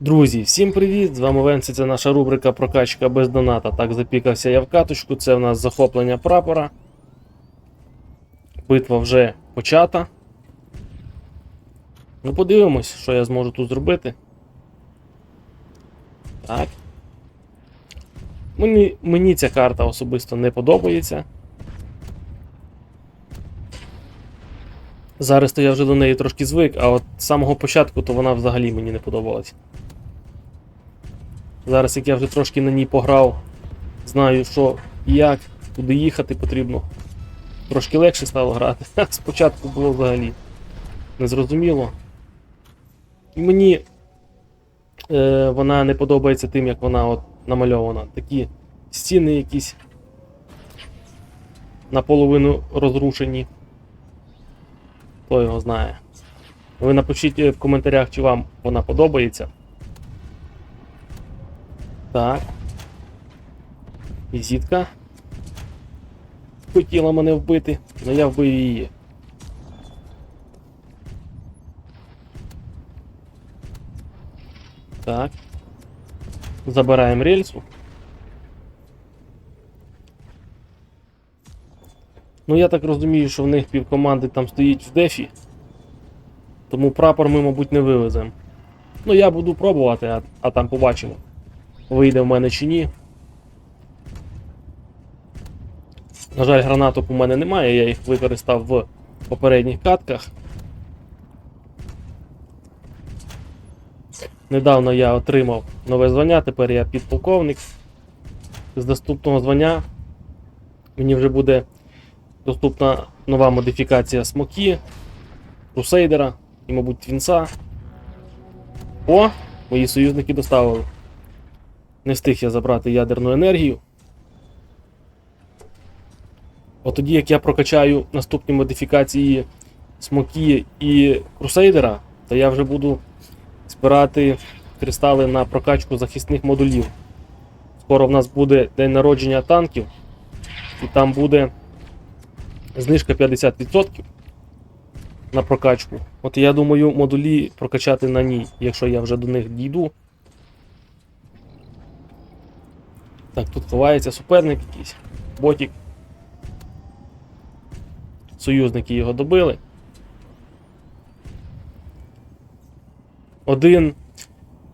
Друзі, всім привіт! З вами Венці, це наша рубрика Прокачка без доната. Так, запікався я в каточку, це в нас захоплення прапора. Битва вже почата. Ну, подивимось, що я зможу тут зробити. Так. Мені, мені ця карта особисто не подобається. Зараз то я вже до неї трошки звик, а от з самого початку то вона взагалі мені не подобалась. Зараз, як я вже трошки на ній пограв, знаю, що і як, куди їхати потрібно. Трошки легше стало грати. Спочатку було взагалі незрозуміло. І мені е, вона не подобається тим, як вона от намальована. Такі стіни якісь наполовину розрушені. Хто його знає. Ви напишіть в коментарях, чи вам вона подобається. Так. Візитка. Хотіла мене вбити, але я вбив її. Так. Забираємо рельсу. Ну, я так розумію, що в них півкоманди там стоїть в дефі. Тому прапор ми, мабуть, не вивеземо. Ну, я буду пробувати, а, а там побачимо. Вийде в мене чи ні. На жаль, гранаток у мене немає, я їх використав в попередніх катках. Недавно я отримав нове звання, тепер я підполковник. З доступного звання мені вже буде доступна нова модифікація смокі, крусейдера і, мабуть, твінса. О, мої союзники доставили. Не встиг я забрати ядерну енергію. От тоді, як я прокачаю наступні модифікації смокі і крусейдера, то я вже буду збирати кристали на прокачку захисних модулів. Скоро в нас буде день народження танків, і там буде знижка 50% на прокачку. От я думаю, модулі прокачати на ній, якщо я вже до них дійду. Так, тут ховається суперник якийсь, ботік. Союзники його добили. Один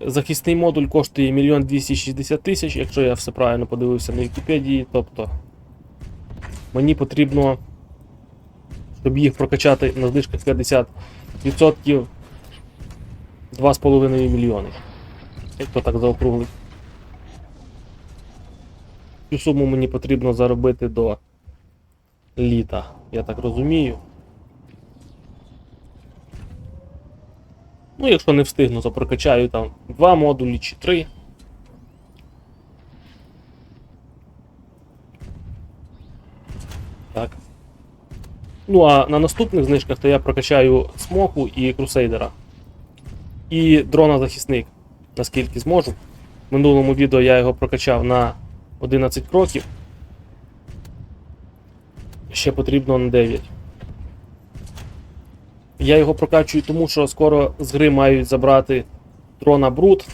захисний модуль коштує 1 260 тисяч, якщо я все правильно подивився на Вікіпедії. Тобто мені потрібно, щоб їх прокачати на знижках 50%, 2,5 мільйони. Як то так заокруглить. Цю суму мені потрібно заробити до літа, я так розумію. Ну, якщо не встигну, то прокачаю там два модулі чи три. Так. Ну, а на наступних знижках то я прокачаю смоку і крусейдера. І дрона захисник, наскільки зможу. В минулому відео я його прокачав на 11 кроків. Ще потрібно на 9. Я його прокачую, тому що скоро з гри мають забрати дрона Брут.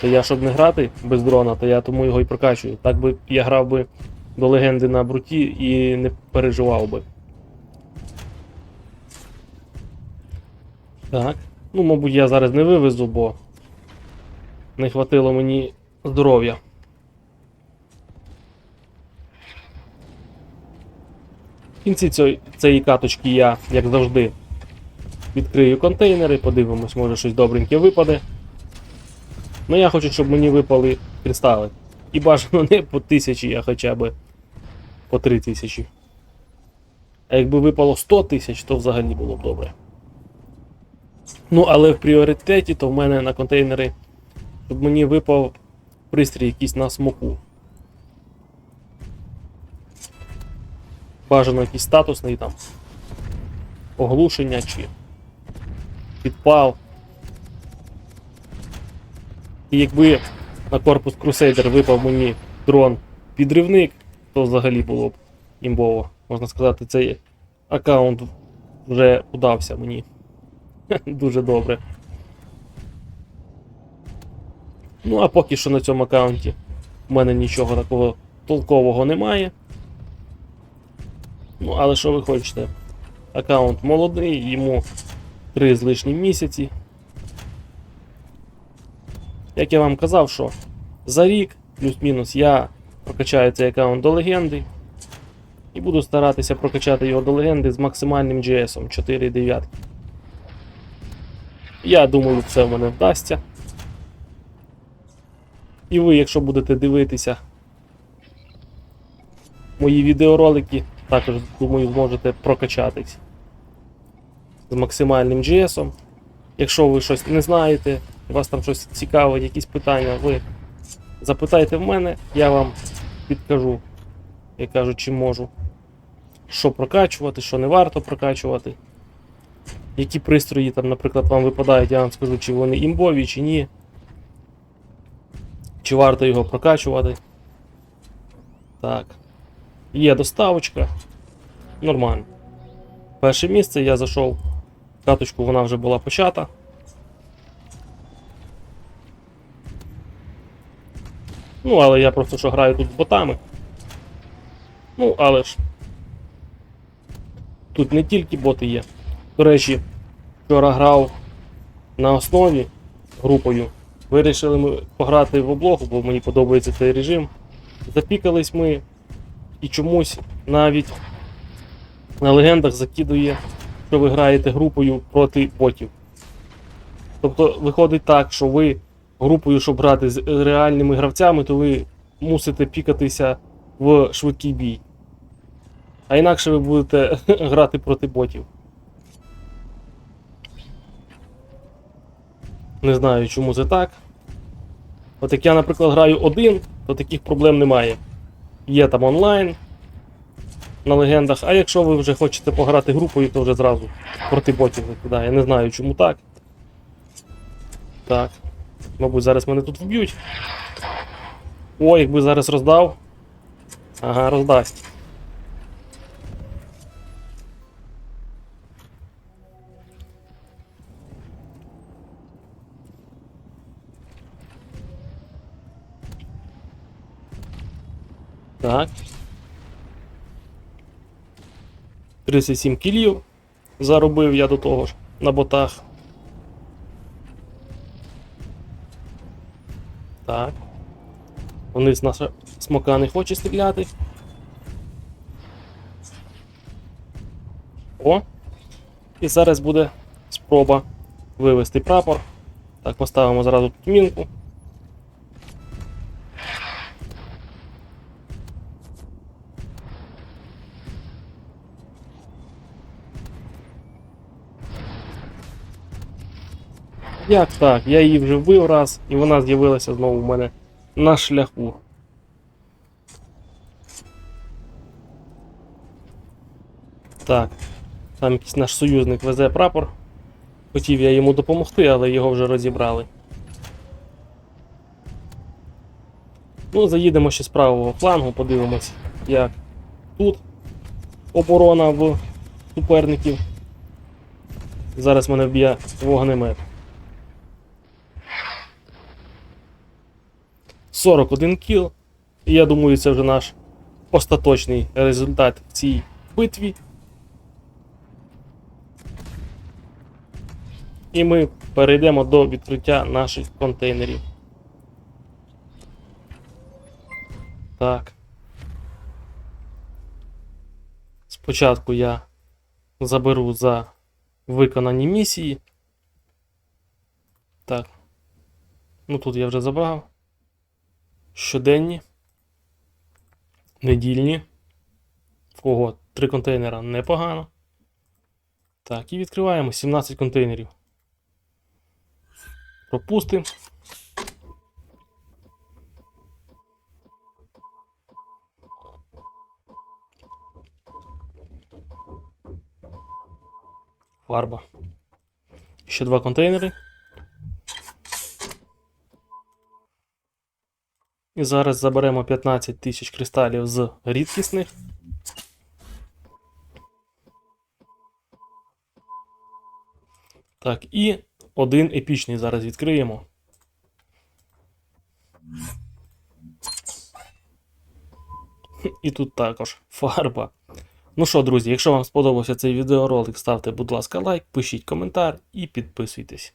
То я, щоб не грати без дрона, то я тому його і прокачую. Так би я грав би до легенди на бруті і не переживав би. Так. Ну, мабуть, я зараз не вивезу, бо не хватило мені здоров'я. В кінці цієї, каточки я, як завжди, відкрию контейнери, подивимось, може щось добреньке випаде. Ну я хочу, щоб мені випали кристали. І бажано не по тисячі, а хоча б по три тисячі. А якби випало 100 тисяч, то взагалі було б добре. Ну, але в пріоритеті, то в мене на контейнери, щоб мені випав пристрій якийсь на смоку. Бажано якийсь статусний там. Оглушення чи підпал. І якби на корпус Crusader випав мені дрон підривник, то взагалі було б імбово. Можна сказати, цей аккаунт вже удався мені. Дуже добре. Ну, а поки що на цьому аккаунті в мене нічого такого толкового немає. Ну, але що ви хочете? Аккаунт молодий, йому 3 з лишнім місяці. Як я вам казав, що за рік, плюс-мінус, я прокачаю цей аккаунт до легенди. І буду старатися прокачати його до легенди з максимальним GS 4.9. Я думаю, це в мене вдасться. І ви, якщо будете дивитися мої відеоролики, також, думаю, зможете прокачатись з максимальним GS. Якщо ви щось не знаєте, вас там щось цікаве, якісь питання, ви запитайте в мене, я вам підкажу, як кажу, чи можу. Що прокачувати, що не варто прокачувати. Які пристрої там, наприклад, вам випадають, я вам скажу, чи вони імбові, чи ні. Чи варто його прокачувати. Так. Є доставочка. Нормально. Перше місце я зайшов. Каточку вона вже була почата. Ну, але я просто що граю тут з ботами. Ну, але ж. Тут не тільки боти є. До речі, вчора грав на основі групою. Вирішили ми пограти в облогу, бо мені подобається цей режим. Запікались ми і чомусь навіть на легендах закидує, що ви граєте групою проти ботів. Тобто виходить так, що ви групою, щоб грати з реальними гравцями, то ви мусите пікатися в швидкий бій. А інакше ви будете грати проти ботів. Не знаю, чому це так. От як я, наприклад, граю один, то таких проблем немає. Є там онлайн на легендах, а якщо ви вже хочете пограти групою, то вже зразу проти ботів викидає. Я не знаю, чому так. Так. Мабуть, зараз мене тут вб'ють. О, якби зараз роздав. Ага, роздасть. Так. 37 кілів заробив я до того ж на ботах. Так. Вниз наша смока не хоче стріляти. О! І зараз буде спроба вивести прапор. Так, поставимо зразу тут мінку. Як так? Я її вже вбив раз, і вона з'явилася знову в мене на шляху. Так. Там якийсь наш союзник везе прапор. Хотів я йому допомогти, але його вже розібрали. Ну, заїдемо ще з правого флангу, подивимось, як тут оборона в суперників. Зараз мене вб'є вогнемет. 41 кіл. І я думаю, це вже наш остаточний результат в цій битві. І ми перейдемо до відкриття наших контейнерів. Так. Спочатку я заберу за виконані місії. Так. Ну тут я вже забрав. Щоденні. Недільні. В кого три контейнера непогано. Так, і відкриваємо 17 контейнерів. Пропустимо. Фарба. Ще два контейнери. І зараз заберемо 15 тисяч кристалів з рідкісних. Так, і один епічний зараз відкриємо. І тут також фарба. Ну що, друзі, якщо вам сподобався цей відеоролик, ставте, будь ласка, лайк, пишіть коментар і підписуйтесь.